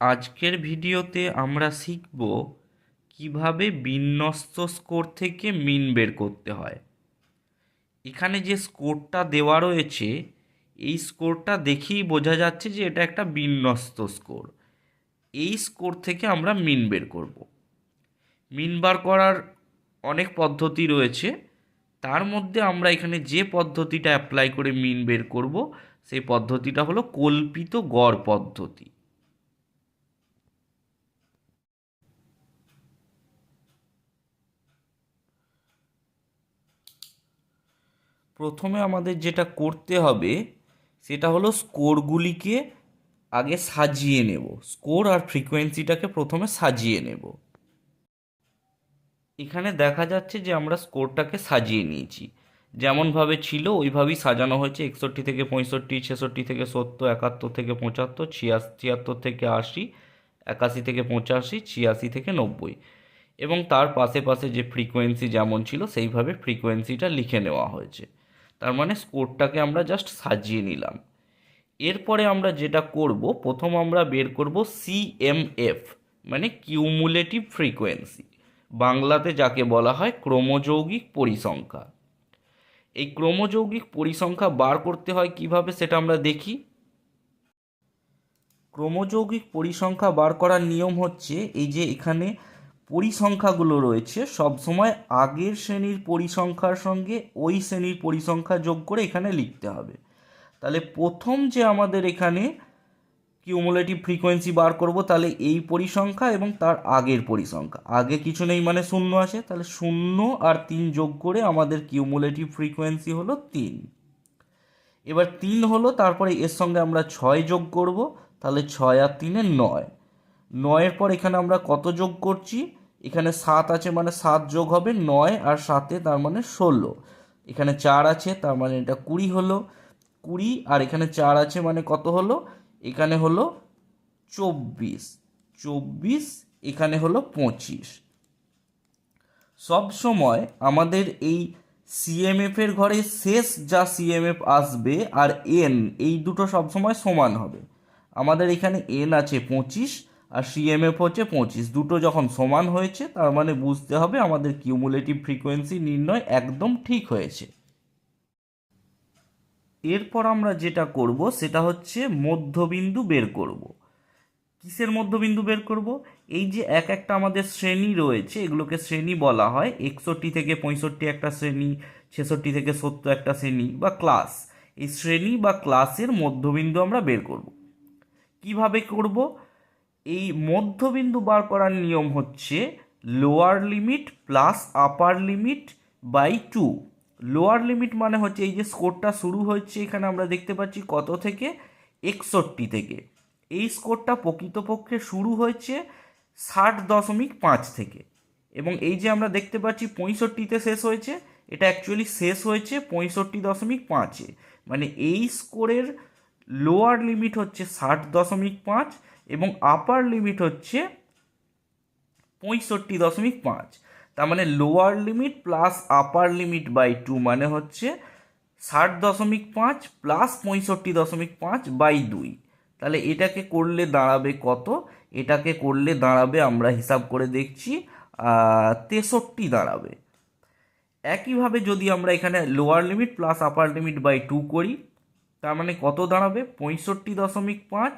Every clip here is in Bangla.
আজকের ভিডিওতে আমরা শিখব কীভাবে বিন্যস্ত স্কোর থেকে মিন বের করতে হয়। এখানে যে স্কোরটা দেওয়া রয়েছে, এই স্কোরটা দেখেই বোঝা যাচ্ছে যে এটা একটা বিন্যস্ত স্কোর। এই স্কোর থেকে আমরা মিন বের করব। মিন বার করার অনেক পদ্ধতি রয়েছে। তার মধ্যে আমরা এখানে যে পদ্ধতিটা অ্যাপ্লাই করে মিন বের করব, সেই পদ্ধতিটা হলো কল্পিত গড় পদ্ধতি। প্রথমে আমাদের যেটা করতে হবে, সেটা হলো স্কোরগুলিকে আগে সাজিয়ে নেব। স্কোর আর ফ্রিকোয়েন্সিটাকে প্রথমে সাজিয়ে নেব। এখানে দেখা যাচ্ছে যে আমরা স্কোরটাকে সাজিয়ে নিয়েছি। যেমনভাবে ছিল, ওইভাবেই সাজানো হয়েছে। একষট্টি থেকে পঁয়ষট্টি, ছেষট্টি থেকে সত্তর, একাত্তর থেকে পঁচাত্তর, ছিয়াশি, ছিয়াত্তর থেকে আশি, একাশি থেকে পঁচাশি, ছিয়াশি থেকে নব্বই। এবং তার পাশে পাশে যে ফ্রিকোয়েন্সি যেমন ছিল, সেইভাবে ফ্রিকোয়েন্সিটা লিখে নেওয়া হয়েছে। তার মানে স্কোরটাকে আমরা জাস্ট সাজিয়ে নিলাম। এরপরে আমরা যেটা করব, প্রথম আমরা বের করব সিএমএফ মানে কিউমুলেটিভ ফ্রিকোয়েন্সি বাংলাতে যাকে বলা হয় ক্রমযৌগিক পরিসংখ্যা। এই ক্রমযৌগিক পরিসংখ্যা বার করতে হয় কীভাবে সেটা আমরা দেখি। ক্রমযৌগিক পরিসংখ্যা বার করার নিয়ম হচ্ছে, এই যে এখানে পরিসংখ্যাগুলো রয়েছে সবসময় আগের শ্রেণির পরিসংখ্যার সঙ্গে ওই শ্রেণির পরিসংখ্যা যোগ করে এখানে লিখতে হবে। তাহলে প্রথম যে আমাদের এখানে কিউমুলেটিভ ফ্রিকোয়েন্সি বার করব, তাহলে এই পরিসংখ্যা এবং তার আগের পরিসংখ্যা। আগে কিছু নেই মানে শূন্য আছে, তাহলে শূন্য আর তিন যোগ করে আমাদের কিউমুলেটিভ ফ্রিকোয়েন্সি হলো তিন। এবার তিন হলো, তারপরে এর সঙ্গে আমরা ছয় যোগ করব, তাহলে ছয় আর তিনে নয়। নয়ের পর এখানে আমরা কত যোগ করছি? এখানে সাত আছে মানে সাত যোগ হবে নয় আর সাতে তার মানে ষোলো। এখানে চার আছে তার মানে এটা কুড়ি হলো। কুড়ি আর এখানে চার আছে মানে কত হলো? এখানে হলো চব্বিশ। চব্বিশ এখানে হলো পঁচিশ। সব সময় আমাদের এই সিএমএফ এর ঘরে শেষ যা সিএমএফ আসবে আর এন এই দুটো সবসময় সমান হবে। আমাদের এখানে এন আছে পঁচিশ আর সিএমএফ হচ্ছে পঁচিশ। দুটো যখন সমান হয়েছে, তার মানে বুঝতে হবে আমাদের কিউমুলেটিভ ফ্রিকোয়েন্সি নির্ণয় একদম ঠিক হয়েছে। এরপর আমরা যেটা করব, সেটা হচ্ছে মধ্যবিন্দু বের করব। কিসের মধ্যবিন্দু বের করব? এই যে এক একটা আমাদের শ্রেণি রয়েছে, এগুলোকে শ্রেণি বলা হয়। একষট্টি থেকে পঁয়ষট্টি একটা শ্রেণি, ছেষট্টি থেকে সত্তর একটা শ্রেণি বা ক্লাস এই শ্রেণি বা ক্লাসের মধ্যবিন্দু আমরা বের করব। কীভাবে করব? এই মধ্যবিন্দু বার করার নিয়ম হচ্ছে lower limit plus upper limit by two lower limit মানে হচ্ছে এই যে স্কোরটা শুরু হচ্ছে এখানে আমরা দেখতে পাচ্ছি কত থেকে? একষট্টি থেকে। এই স্কোরটা প্রকৃতপক্ষে শুরু হয়েছে ষাট দশমিক পাঁচ থেকে। এবং এই যে আমরা দেখতে পাচ্ছি পঁয়ষট্টিতে শেষ হয়েছে, এটা অ্যাকচুয়ালি শেষ হয়েছে পঁয়ষট্টি দশমিক পাঁচে। মানে এই স্কোরের লোয়ার লিমিট হচ্ছে ষাট দশমিক পাঁচ এবং আপার লিমিট হচ্ছে পঁয়ষট্টি দশমিক পাঁচ। তার মানে lower limit plus upper limit by two মানে হচ্ছে ষাট দশমিক পাঁচ প্লাস পঁয়ষট্টি দশমিক পাঁচ বাই দুই। তাহলে এটাকে করলে দাঁড়াবে কত? এটাকে করলে দাঁড়াবে আমরা হিসাব করে দেখছি তেষট্টি দাঁড়াবে। একইভাবে যদি আমরা এখানে lower limit plus upper limit by two করি, তার মানে কত দাঁড়াবে? পঁয়ষট্টি দশমিক পাঁচ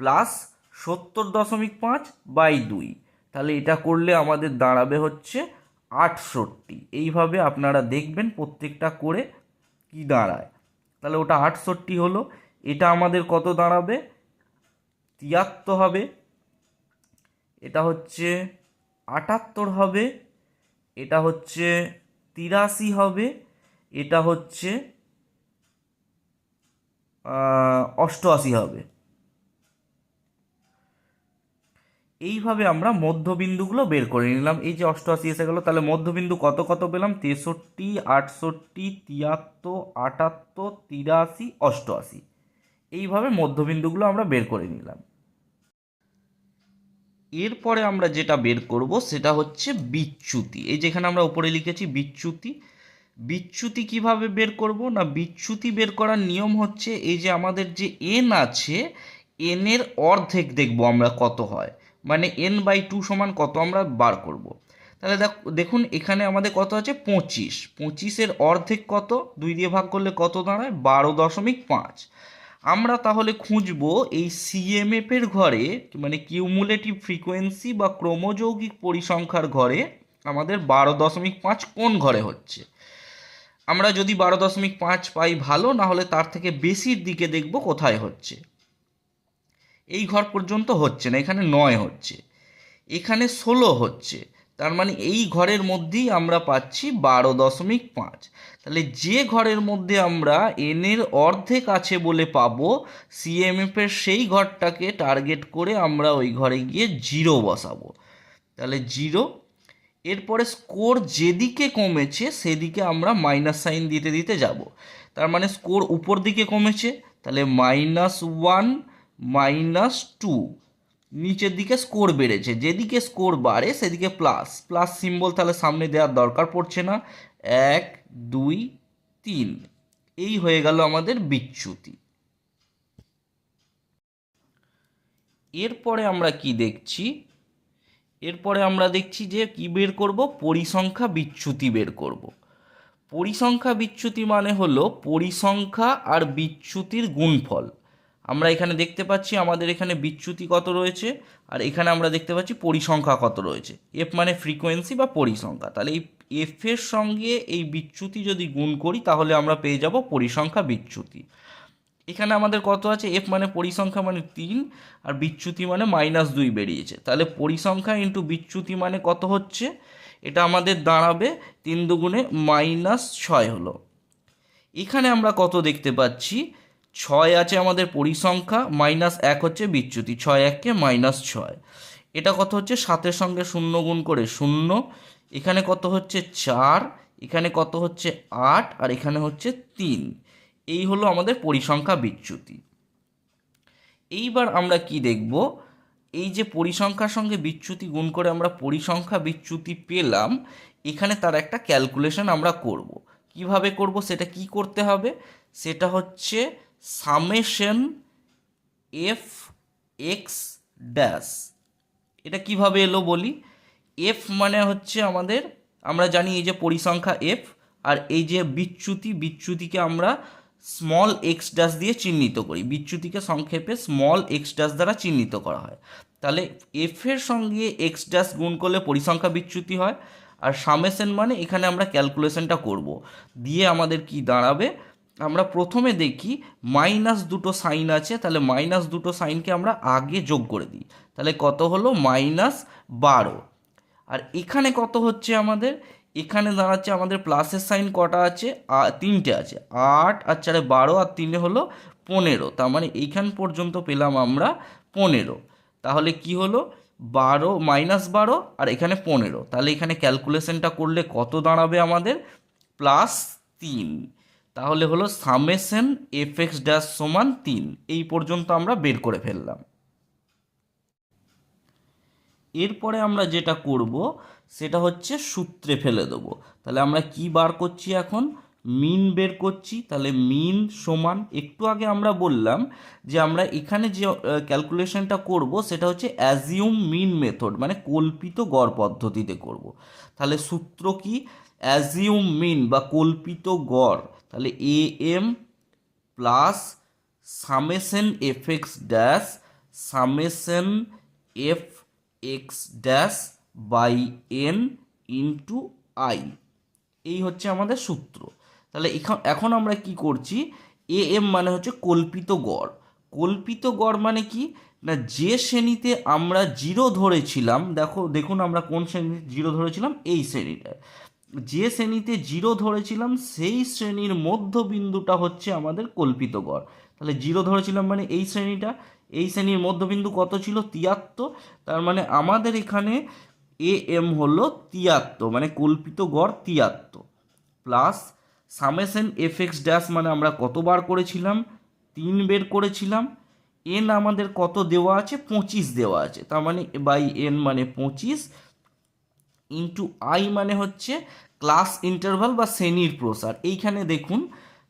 প্লাস সত্তর দশমিক পাঁচ বাই দুই। তাহলে এটা করলে আমাদের দাঁড়াবে হচ্ছে আটষট্টি। এইভাবে আপনারা দেখবেন প্রত্যেকটা করে কি দাঁড়ায়। তাহলে ওটা আটষট্টি হলো। এটা আমাদের কত দাঁড়াবে? তিয়াত্তর হবে। এটা হচ্ছে আটাত্তর হবে। এটা হচ্ছে তিরাশি হবে। এটা হচ্ছে অষ্টআশি হবে। এইভাবে আমরা মধ্যবিন্দুগুলো বের করে নিলাম। এই যে অষ্টআশি এসে গেলো, তাহলে মধ্যবিন্দু কত কত পেলাম? তেষট্টি, আটষট্টি, তিয়াত্তর, আটাত্তর, তিরাশি, অষ্টআশি। এইভাবে মধ্যবিন্দুগুলো আমরা বের করে নিলাম। এরপরে আমরা যেটা বের করব, সেটা হচ্ছে বিচ্যুতি। এই যেখানে আমরা উপরে লিখেছি বিচ্যুতি। বিচ্যুতি কীভাবে বের করব? না, বিচ্যুতি বের করার নিয়ম হচ্ছে, এই যে আমাদের যে এন আছে এনের অর্ধেক দেখব আমরা কত হয়। মানে এন বাই টু সমান কত আমরা বার করব? তাহলে দেখ, দেখুন এখানে আমাদের কত আছে? পঁচিশ। পঁচিশের অর্ধেক কত? দুই দিয়ে ভাগ করলে কত দাঁড়ায়? বারো দশমিক পাঁচ। আমরা তাহলে খুঁজবো এই সিএমএফ এর ঘরে মানে কিউমুলেটিভ ফ্রিকোয়েন্সি বা ক্রোমোযৌগিক পরিসংখ্যার ঘরে আমাদের বারো দশমিক পাঁচ কোন ঘরে হচ্ছে? আমরা যদি বারো দশমিক পাঁচ পাই ভালো না হলে তার থেকে বেশির দিকে দেখব কোথায় হচ্ছে। এই ঘর পর্যন্ত হচ্ছে না, এখানে নয় হচ্ছে। এখানে ষোলো হচ্ছে, তার মানে এই ঘরের মধ্যেই আমরা পাচ্ছি বারো দশমিক পাঁচ। তাহলে যে ঘরের মধ্যে আমরা এনের অর্ধেক আছে বলে পাবো সিএমএফ এর সেই ঘরটাকে টার্গেট করে আমরা ওই ঘরে গিয়ে জিরো বসাবো। তাহলে জিরো এরপরে স্কোর যেদিকে কমেছে সেদিকে আমরা মাইনাস সাইন দিতে দিতে যাব। তার মানে স্কোর উপর দিকে কমেছে, তাহলে মাইনাস ওয়ান মাইনাস টু নিচের দিকে স্কোর বেড়েছে। যেদিকে স্কোর বাড়ে, সেদিকে প্লাস প্লাস সিম্বল তাহলে সামনে দেওয়ার দরকার পড়ছে না। এক, দুই, তিন। এই হয়ে গেল আমাদের বিচ্যুতি। এরপরে আমরা কি দেখছি? এরপরে আমরা দেখছি যে কি বের করব? পরিসংখ্যা বিচ্যুতি বের করব। পরিসংখ্যা বিচ্যুতি মানে হলো পরিসংখ্যা আর বিচ্যুতির গুণফল। আমরা এখানে দেখতে পাচ্ছি আমাদের এখানে বিচ্যুতি কত রয়েছে, আর এখানে আমরা দেখতে পাচ্ছি পরিসংখ্যা কত রয়েছে। এফ মানে ফ্রিকোয়েন্সি বা পরিসংখ্যা। তাহলে এই এফের সঙ্গে এই বিচ্যুতি যদি গুণ করি, তাহলে আমরা পেয়ে যাব পরিসংখ্যা বিচ্যুতি। এখানে আমাদের কত আছে? এফ মানে পরিসংখ্যা মানে তিন, আর বিচ্যুতি মানে মাইনাস দুই বেরিয়েছে। তাহলে পরিসংখ্যা ইন্টু বিচ্যুতি মানে কত হচ্ছে? এটা আমাদের দাঁড়াবে তিন দুগুণে মাইনাস ছয় হলো। এখানে আমরা কত দেখতে পাচ্ছি? ছয় আছে আমাদের পরিসংখ্যা, মাইনাস এক হচ্ছে বিচ্যুতি, ছয় এককে মাইনাস ছয়। এটা কত হচ্ছে? সাতের সঙ্গে শূন্য গুণ করে শূন্য। এখানে কত হচ্ছে? চার। এখানে কত হচ্ছে? আট। আর এখানে হচ্ছে তিন। এই হলো আমাদের পরিসংখ্যা বিচ্যুতি। এইবার আমরা কি দেখব? এই যে পরিসংখ্যার সঙ্গে বিচ্যুতি গুণ করে আমরা পরিসংখ্যা বিচ্যুতি পেলাম, এখানে তার একটা ক্যালকুলেশন আমরা করব। কীভাবে করব? সেটা কি করতে হবে? সেটা হচ্ছে সামেশন এফ এক্স ড্যাশ। এটা কীভাবে এলো বলি? এফ মানে হচ্ছে আমাদের, আমরা জানি এই যে পরিসংখ্যা এফ, আর এই যে বিচ্যুতি, বিচ্যুতিকে আমরা স্মল এক্স ড্যাশ দিয়ে চিহ্নিত করি। বিচ্যুতিকে সংক্ষেপে স্মল এক্স ড্যাশ দ্বারা চিহ্নিত করা হয়। তাহলে এফ এর সঙ্গে এক্স ড্যাশ গুণ করলে পরিসংখ্যা বিচ্যুতি হয়, আর সামেশন মানে এখানে আমরা ক্যালকুলেশনটা করব। দিয়ে আমাদের কি দাঁড়াবে? আমরা প্রথমে দেখি মাইনাস দুটো সাইন আছে, তাহলে মাইনাস দুটো সাইনকে আমরা আগে যোগ করে দিই। তাহলে কত হলো? মাইনাস বারো। আর এখানে কত হচ্ছে আমাদের? এখানে দাঁড়াচ্ছে আমাদের প্লাসের সাইন কটা আছে? তিনটে আছে। আট, আর চারে বারো, আর তিনে হলো পনেরো। তার মানে এইখান পর্যন্ত পেলাম আমরা পনেরো। তাহলে কি হলো? বারো, মাইনাস বারো, আর এখানে পনেরো। তাহলে এখানে ক্যালকুলেশনটা করলে কত দাঁড়াবে আমাদের? প্লাস তিন। তাহলে হলো সামেশন এফ এক্স ড্যাশ সমান তিন। এই পর্যন্ত আমরা বের করে ফেললাম। এরপরে আমরা যেটা করব, সেটা হচ্ছে সূত্রে ফেলে দেবো। তাহলে আমরা কি বার করছি এখন? মিন বের করছি, তাহলে মিন সমান, একটু আগে আমরা বললাম যে আমরা এখানে যে ক্যালকুলেশনটা করব, সেটা হচ্ছে অ্যাজিউম মিন মেথড মানে কল্পিত গড় পদ্ধতিতে করব। তাহলে সূত্র কি? অ্যাজিউম মিন বা কল্পিত গড়। তাহলে A M plus summation F X dash summation F X dash by N into I এই হচ্ছে আমাদের সূত্র। তাহলে এখন এখন আমরা কি করছি? এ এম মানে হচ্ছে কল্পিত গড়। কল্পিত গড় মানে কি? না, যে শ্রেণীতে আমরা জিরো ধরেছিলাম, দেখো, দেখুন আমরা কোন শ্রেণীতে জিরো ধরেছিলাম? এই শ্রেণীটায়। যে শ্রেণীতে জিরো ধরেছিলাম, সেই শ্রেণির মধ্যবিন্দুটা হচ্ছে আমাদের কল্পিত গড়। তাহলে জিরো ধরেছিলাম মানে এই শ্রেণীটা, এই শ্রেণির মধ্যবিন্দু কত ছিল? তিয়াত্তর। তার মানে আমাদের এখানে এ এম হলো তিয়াত্তর মানে কল্পিত গড় তিয়াত্তর। Plus summation F X dash মানে আমরা কতবার করেছিলাম? তিন বের করেছিলাম। এন আমাদের কত দেওয়া আছে? পঁচিশ দেওয়া আছে। তার মানে বাই এন মানে পঁচিশ ইন্টু আই মানে হচ্ছে ক্লাস ইন্টারভাল বা শ্রেণির প্রসার। এইখানে দেখুন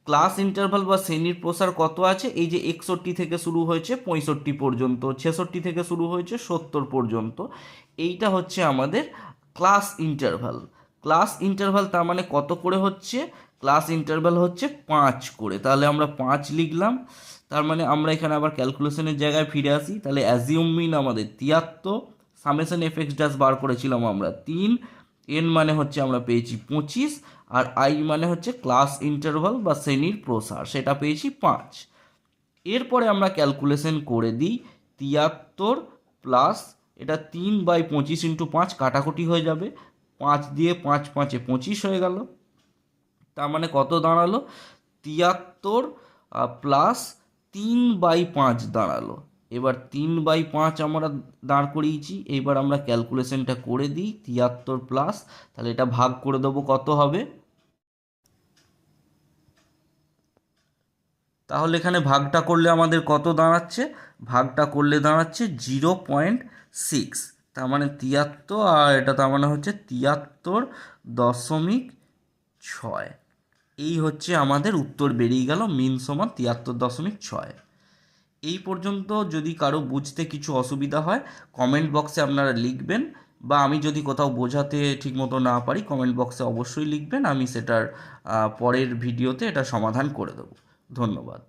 ক্লাস ইন্টারভাল বা শ্রেণির প্রসার কত আছে? এই যে একষট্টি থেকে শুরু হয়েছে, পঁয়ষট্টি পর্যন্ত, ছেষট্টি থেকে শুরু হয়েছে, সত্তর পর্যন্ত। এইটা হচ্ছে আমাদের ক্লাস ইন্টারভাল ক্লাস ইন্টারভাল তার মানে কত করে হচ্ছে? ক্লাস ইন্টারভাল হচ্ছে পাঁচ করে। তাহলে আমরা পাঁচ লিখলাম। তার মানে আমরা এখানে আবার ক্যালকুলেশনের জায়গায় ফিরে আসি। তাহলে অ্যাজিউম মিন আমাদের তিয়াত্তর সামেশন এফেক্স ডাস বার করেছিলাম আমরা তিন এন মানে হচ্ছে আমরা পেয়েছি পঁচিশ, আর আই মানে হচ্ছে ক্লাস ইন্টারভাল বা শ্রেণির প্রসার, সেটা পেয়েছি পাঁচ। এরপরে আমরা ক্যালকুলেশন করে দিই তিয়াত্তর প্লাস এটা তিন বাই পঁচিশ ইন্টু পাঁচ কাটাকুটি হয়ে যাবে। পাঁচ দিয়ে পাঁচ পাঁচে পঁচিশ হয়ে গেল। তার মানে কত দাঁড়াল? তিয়াত্তর প্লাস তিন বাই পাঁচ দাঁড়াল। এবার তিন বাই পাঁচ আমরা দাঁড় করিয়েছি এবার আমরা ক্যালকুলেশনটা করে দিই, তিয়াত্তর প্লাস, তাহলে এটা ভাগ করে দেবো কত হবে? তাহলে এখানে ভাগটা করলে আমাদের কত দাঁড়াচ্ছে? ভাগটা করলে দাঁড়াচ্ছে জিরো পয়েন্ট সিক্স, তার মানে তিয়াত্তর, আর এটা তার মানে হচ্ছে তিয়াত্তর দশমিক ছয়। এই হচ্ছে আমাদের উত্তর বেরিয়ে গেল, মিন সমান তিয়াত্তর দশমিক ছয়। এই পর্যন্ত যদি কারও বুঝতে কিছু অসুবিধা হয় কমেন্ট বক্সে আপনারা লিখবেন বা আমি যদি কোথাও বোঝাতে ঠিক মতো না পারি কমেন্ট বক্সে অবশ্যই লিখবেন, আমি সেটার পরের ভিডিওতে এটা সমাধান করে দেবো। ধন্যবাদ।